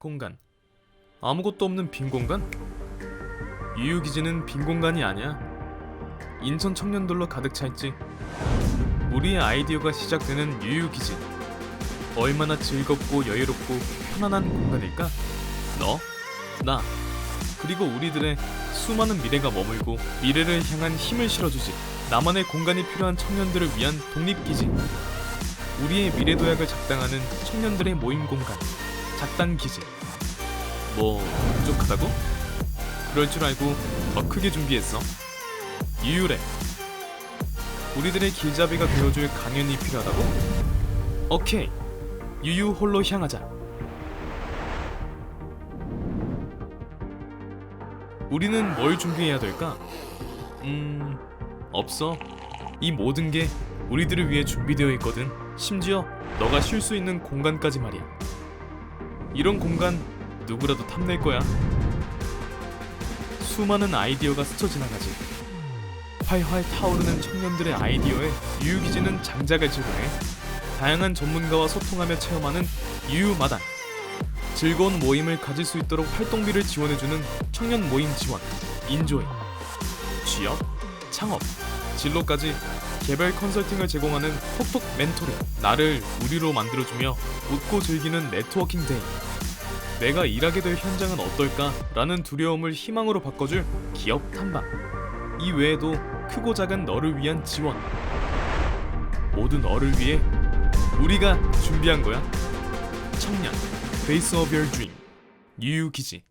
공간. 아무것도 없는 빈 공간? 유유기지는 빈 공간이 아니야. 인천 청년들로 가득 차 있지. 우리의 아이디어가 시작되는 유유기지. 얼마나 즐겁고 여유롭고 편안한 공간일까? 너, 나, 그리고 우리들의 수많은 미래가 머물고 미래를 향한 힘을 실어주지. 나만의 공간이 필요한 청년들을 위한 독립기지. 우리의 미래 도약을 작당하는 청년들의 모임 공간. 작단 기지. 뭐 부족하다고? 그럴 줄 알고 더 크게 준비했어. 유유래. 우리들의 길잡이가 되어줄 강연이 필요하다고? 오케이. 유유 홀로 향하자. 우리는 뭘 준비해야 될까? 음, 없어. 이 모든 게 우리들을 위해 준비되어 있거든. 심지어 너가 쉴 수 있는 공간까지 말이야. 이런 공간 누구라도 탐낼 거야. 수많은 아이디어가 스쳐 지나가지. 활활 타오르는 청년들의 아이디어에 유유기지는 장작을 제공해 다양한 전문가와 소통하며 체험하는 유유마당. 즐거운 모임을 가질 수 있도록 활동비를 지원해주는 청년 모임 지원, 인조이, 취업, 창업, 진로까지 개별 컨설팅을 제공하는 톡톡 멘토링, 나를 우리로 만들어주며 웃고 즐기는 네트워킹 데이. 내가 일하게 될 현장은 어떨까 라는 두려움을 희망으로 바꿔줄 기업 탐방. 이 외에도 크고 작은 너를 위한 지원. 모두 너를 위해 우리가 준비한 거야. 청년, Face of Your 유유기지.